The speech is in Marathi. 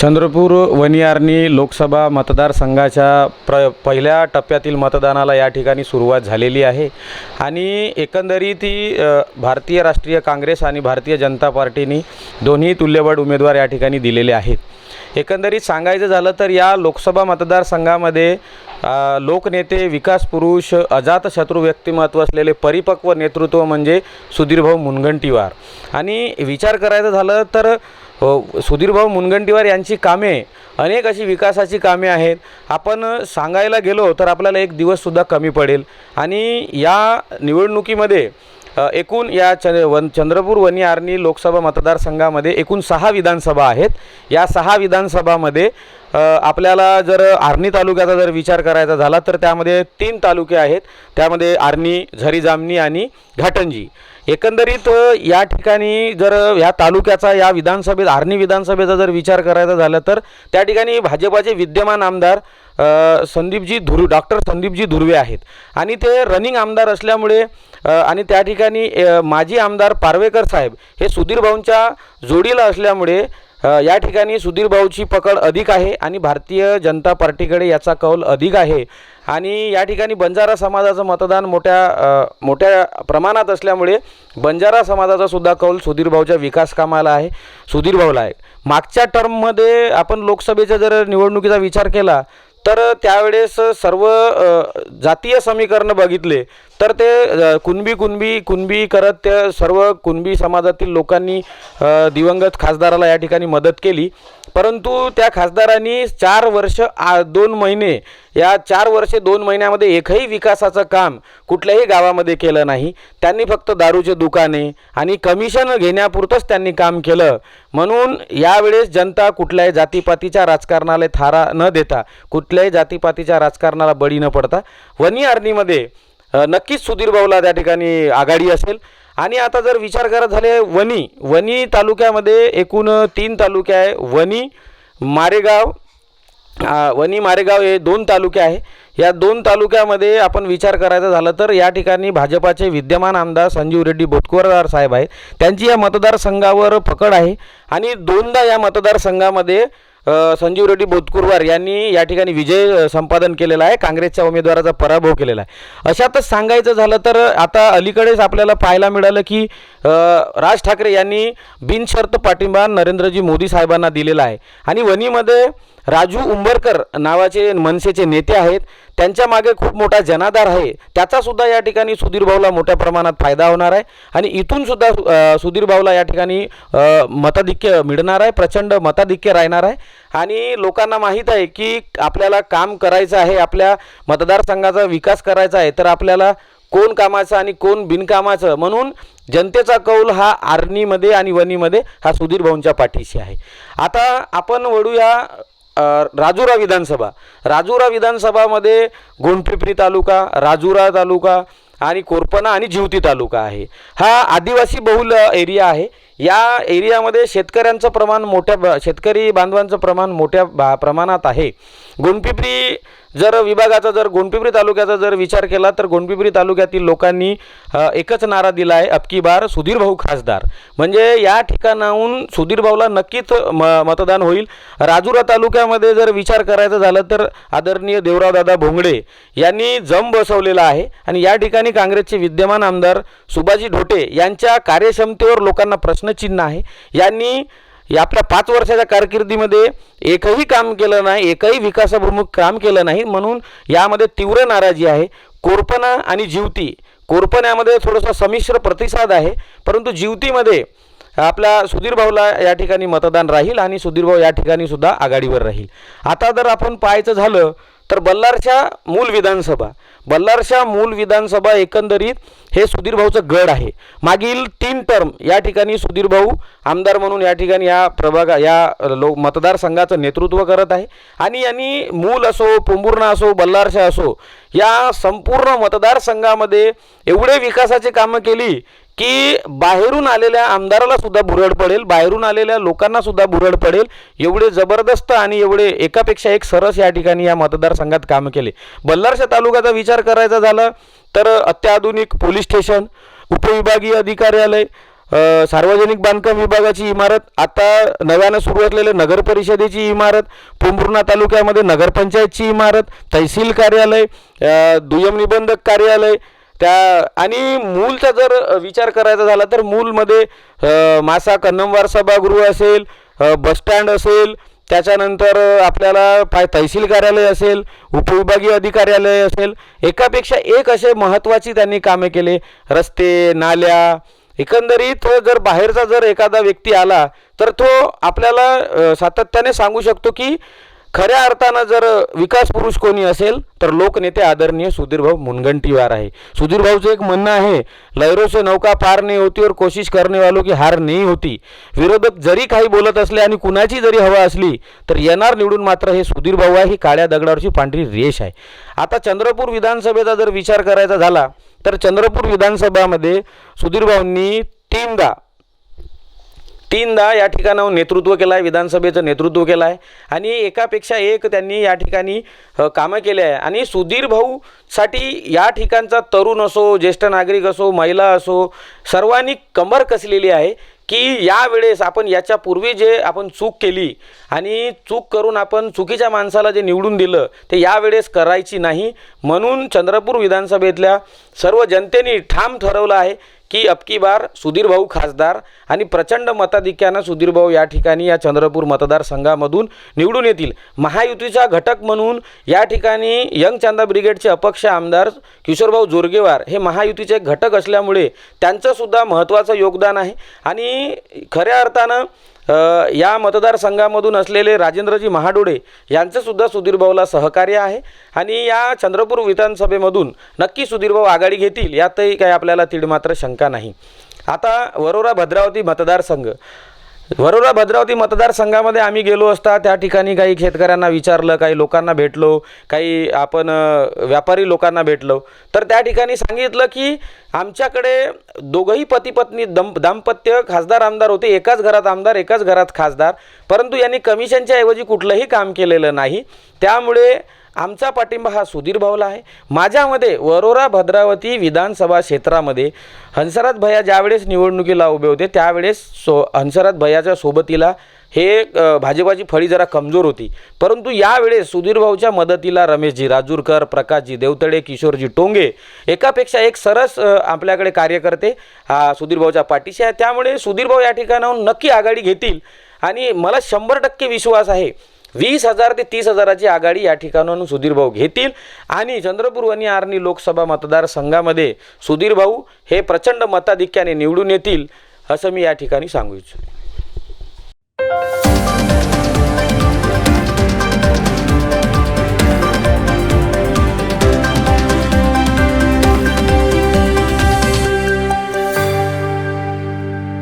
चंद्रपूर वनियारणी लोकसभा मतदारसंघाच्या प्र पहिल्या टप्प्यातील मतदानाला या ठिकाणी सुरुवात झालेली आहे. आणि एकंदरीत ही भारतीय राष्ट्रीय काँग्रेस आणि भारतीय जनता पार्टीनी दोन्ही तुल्यबळ उमेदवार या ठिकाणी दिलेले आहेत. एकंदरीत सांगायचं झालं तर या लोकसभा मतदारसंघामध्ये लोकनेते विकास पुरुष अजातशत्रू व्यक्तिमत्व असलेले परिपक्व नेतृत्व म्हणजे सुधीरभाऊ मुनगंटीवार. आणि विचार करायचं झालं तर सुधीरभाऊ मुनगंटीवार यांची कामे अनेक अशी विकासाची कामे आहेत. आपण सांगायला गेलो तर आपल्याला एक दिवससुद्धा कमी पडेल. आणि या निवडणुकीमध्ये एकूण या च वन चंद्रपूर वनी आर्णी लोकसभा मतदारसंघामध्ये एकूण सहा विधानसभा आहेत. या सहा विधानसभामध्ये आपल्याला जर आर्णी तालुक्याचा जर विचार करायचा झाला तर त्यामध्ये तीन तालुके आहेत. त्यामध्ये आर्णी झरी जामणी आणि घाटंजी. एकंदरीत या ठिकाणी जर ह्या तालुक्याचा या विधानसभेत आर्णी विधानसभेचा जर विचार करायचा झाला तर त्या ठिकाणी भाजपाचे विद्यमान आमदार संदीपजी धुर डॉक्टर संदीपजी धुर्वे आहेत. आणि ते रनिंग आमदार असल्यामुळे आणि त्या ठिकाणी माजी आमदार पारवेकर साहेब हे सुधीर भाऊंच्या जोडीला असल्यामुळे या ठिकाणी सुधीर भाऊची पकड अधिक आहे आणि भारतीय जनता पार्टीकडे याचा कौल अधिक आहे. आणि या ठिकाणी बंजारा समाजाचं मतदान मोठ्या मोठ्या प्रमाणात असल्यामुळे बंजारा समाजाचा सुद्धा कौल सुधीर भाऊच्या विकास कामाला आहे सुधीर भाऊला आहे. मागच्या टर्ममध्ये आपण लोकसभेच्या जर निवडणुकीचा विचार केला तर त्यावेळेस सर्व जातीय समीकरणं बघितले. तर ते कुणबी कुणबी कुणबी करत त्या सर्व कुणबी समाजातील लोकांनी दिवंगत खासदाराला या ठिकाणी मदत केली. परंतु त्या खासदारांनी चार वर्ष आ दोन महिने या चार वर्षे दोन महिन्यामध्ये एकही विकासाचं काम कुठल्याही गावामध्ये केलं नाही. त्यांनी फक्त दारूचे दुकाने आणि कमिशन घेण्यापुरतंच त्यांनी काम केलं. म्हणून यावेळेस जनता कुठल्याही जातीपातीच्या राजकारणाला थारा न देता कुठल्याही जातीपातीच्या राजकारणाला बळी न पडता वनी आरणीमध्ये नक्कीच सुधीर भाऊला त्या ठिकाणी आघाडी असेल. आणि आता जर विचार करत झाले वनी वनी तालुक्यामध्ये एकूण तीन तालुके आहे. वनी मारेगाव वणी वनी मारेगाव हे दोन तालुके आहे. या दोन तालुक्यामध्ये आपण विचार करायचा झाला तर या ठिकाणी भाजपाचे विद्यमान आमदार संजीव रेड्डी बोटकुरदार साहेब आहेत. त्यांची या मतदारसंघावर पकड आहे. आणि दोनदा या मतदारसंघामध्ये संजीव रेड्डी बोतकुरवार यांनी या ठिकाणी विजय संपादन केलेला आहे. काँग्रेसच्या उमेदवाराचा पराभव केलेला आहे. अशातच सांगायचं झालं तर आता अलीकडेच आपल्याला पाहायला मिळालं की राज ठाकरे यांनी बिनशर्त पाठिंबा नरेंद्रजी मोदी साहेबांना दिलेला आहे. आणि वणीमध्ये राजू उंबरकर नावाचे मनसेचे नेते आहेत. त्यांच्या मागे खूप मोठा जनाधार आहे. त्याचा सुद्धा या ठिकाणी सुधीर भाऊला मोठ्या प्रमाणात फायदा होणार आहे. आणि इथून सुद्धा सुधीरभाऊला सुधीर भाऊला या ठिकाणी मताधिक्य मिळणार आहे. प्रचंड मताधिक्य राहणार आहे. आणि लोकांना माहीत आहे की आपल्याला काम करायचं आहे आपल्या मतदारसंघाचा विकास करायचा आहे तर आपल्याला कोण कामाचं आणि कोण बिनकामाचं? म्हणून जनतेचा कौल हा आर्णीमध्ये आणि वनीमध्ये हा सुधीर भाऊंच्या पाठीशी आहे. आता आपण वळूया राजुरा विधानसभा. राजुरा विधानसभामध्ये गोंडपिपरी तालुका राजुरा तालुका आणि कोरपणा आणि जिवती तालुका आहे. हा आदिवासी बहुल एरिया आहे. या एरियामध्ये शेतकऱ्यांचं प्रमाण मोठ्या ब- शेतकरी बांधवांचं प्रमाण मोठ्या बा प्रमाणात आहे. गोंडपिपरी जर विभागाचा जर गोंडपिपरी तालुक्याचा जर विचार केला तर गोंडपिपरी तालुक्यातील लोकांनी एकच नारा दिला आहे अबकी बार सुधीर भाऊ खासदार. म्हणजे या ठिकाणाहून सुधीर भाऊला नक्कीच म मतदान होईल. राजुरा तालुक्यामध्ये जर विचार करायचा झाला तर आदरणीय देवरावदादा भोंगडे यांनी जम बसवलेला आहे. आणि या ठिकाणी काँग्रेसचे विद्यमान आमदार सुभाजी ढोटे यांच्या कार्यक्षमतेवर लोकांना प्रश्नचिन्ह आहे. यांनी या आपल्या पाच वर्षाच्या कारकिर्दीमध्ये एकही काम केलं नाही एकही विकासाभिमुख काम केलं नाही म्हणून यामध्ये तीव्र नाराजी आहे. कोरपणा आणि जीवती कोरपण्यामध्ये थोडंसं संमिश्र प्रतिसाद आहे परंतु जिवतीमध्ये आपला सुधीर भाऊला या ठिकाणी मतदान राहील आणि सुधीर भाऊ या ठिकाणी सुद्धा आघाडीवर राहील. आता जर आपण पाहायचं झालं तर बल्लारच्या मूल विधानसभा बल्लारच्या मूल विधानसभा एकंदरीत हे सुधीर भाऊचं गड आहे. मागील तीन टर्म या ठिकाणी सुधीर भाऊ आमदार म्हणून या ठिकाणी या प्रभागा या लो मतदारसंघाचं नेतृत्व करत आहे. आणि यांनी मूल असो पोंबुर्णा असो बल्लारशा असो या संपूर्ण मतदारसंघामध्ये एवढे विकासाची कामं केली की बाहेरून आलेल्या आमदाराला सुद्धा बुरड पडेल बाहेरून आलेल्या लोकांना सुद्धा बुरड पडेल एवढे जबरदस्त आणि एवढे एकापेक्षा एक सरस या ठिकाणी या मतदारसंघात कामं केले. बल्लारशा तालुक्याचा विचार करायचा झाला तर अत्याधुनिक पोलीस स्टेशन उपविभागीय अधिकार्यालय सार्वजनिक बांधकाम विभागाची इमारत आता नव्यानं सुरू असलेलं नगर परिषदेची इमारत पोंभुर्णा तालुक्यामध्ये नगरपंचायतची इमारत तहसील कार्यालय दुय्यम निबंधक कार्यालय त्या आणि मूलचा जर विचार करायचा झाला तर मूलमध्ये मासा कन्नमवार सभागृह असेल बस बसस्टँड असेल त्याच्यानंतर आपल्याला पाय तहसील कार्यालय असेल उपविभागीय अधिकार्यालय असेल एकापेक्षा एक असे महत्त्वाची त्यांनी कामे केले. रस्ते नाल्या एकंदरीत जर बाहेरचा जर एखादा व्यक्ती आला तर तो आपल्याला सातत्याने सांगू शकतो की खऱ्या अर्थानं जर विकास पुरुष कोणी असेल तर लोकनेते आदरणीय सुधीरभाऊ मुनगंटीवार आहे. सुधीरभाऊचं एक म्हणणं आहे लहरों से नौका पार नाही होती और कोशिश करने वालों की हार नाही होती. विरोधक जरी काही बोलत असले आणि कुणाची जरी हवा असली तर येणार निवडून मात्र हे सुधीरभाऊ आहे ही काळ्या दगडावरची पांढरी रेष आहे. आता चंद्रपूर विधानसभेचा जर विचार करायचा झाला तर चंद्रपूर विधानसभामध्ये सुधीरभाऊंनी तीनदा तीनदा या ठिकाणाहून नेतृत्व केलं आहे विधानसभेचं नेतृत्व केलं आहे आणि एकापेक्षा एक त्यांनी या ठिकाणी कामं केले आहे. आणि सुधीर भाऊसाठी या ठिकाणचा तरुण असो ज्येष्ठ नागरिक असो महिला असो सर्वांनी कंबर कसलेली आहे की यावेळेस आपण याच्यापूर्वी जे आपण चूक केली आणि चूक करून आपण चुकीच्या माणसाला जे निवडून दिलं ते यावेळेस करायची नाही. म्हणून चंद्रपूर विधानसभेतल्या सर्व जनतेने ठाम ठरवलं आहे की अबकी बार सुधीरभाऊ खासदार आणि प्रचंड मताधिक्यानं सुधीरभाऊ या ठिकाणी या चंद्रपूर मतदारसंघामधून निवडून येतील. महायुतीचा घटक म्हणून या ठिकाणी यंग चांदा ब्रिगेडचे अपक्ष आमदार किशोरभाऊ जोरगेवार हे महायुतीचे एक घटक असल्यामुळे त्यांचंसुद्धा महत्त्वाचं योगदान आहे. आणि खऱ्या अर्थानं या मतदारसंघामधून असलेले राजेंद्रजी महाडोळे यांचंसुद्धा सुधीरभाऊला सहकार्य आहे. आणि या चंद्रपूर विधानसभेमधून नक्की सुधीरभाऊ आघाडी घेतील यातही काही आपल्याला तीडमात्र शंका नाही. आता वरोरा भद्रावती मतदारसंघ. वरोरा भद्रावती मतदारसंघामध्ये आम्ही गेलो असता त्या ठिकाणी काही शेतकऱ्यांना विचारलं काही लोकांना भेटलो काही आपण व्यापारी लोकांना भेटलो. तर त्या ठिकाणी सांगितलं की आमच्याकडे दोघंही पतीपत्नी दम दाम्पत्य खासदार आमदार होते एकाच घरात आमदार एकाच घरात खासदार. परंतु यांनी कमिशनच्या ऐवजी कुठलंही काम केलेलं नाही. त्यामुळे आमचा पाठिंबा हा सुधीर भाऊला आहे. माझ्यामध्ये वरोरा भद्रावती विधानसभा क्षेत्रामध्ये हंसराज भैया ज्यावेळेस निवडणुकीला उभे होते त्यावेळेस सो हंसराज भैयाच्या सोबतीला हे भाजपाची फळी जरा कमजोर होती. परंतु यावेळेस सुधीर भाऊच्या मदतीला रमेशजी राजूरकर प्रकाशजी देवतडे किशोरजी टोंगे एकापेक्षा एक सरस आपल्याकडे कार्यकर्ते हा सुधीर भाऊच्या पाठीशी आहे त्यामुळे सुधीर भाऊ या ठिकाणाहून नक्की आघाडी घेतील. आणि मला शंभर टक्के विश्वास आहे वीस हजार ते तीस हजाराची आघाडी या ठिकाणाहून सुधीर भाऊ घेतील. आणि चंद्रपूर वनी आर्णी लोकसभा मतदारसंघामध्ये सुधीरभाऊ हे प्रचंड मताधिक्याने निवडून येतील असं मी या ठिकाणी सांगू इच्छितो.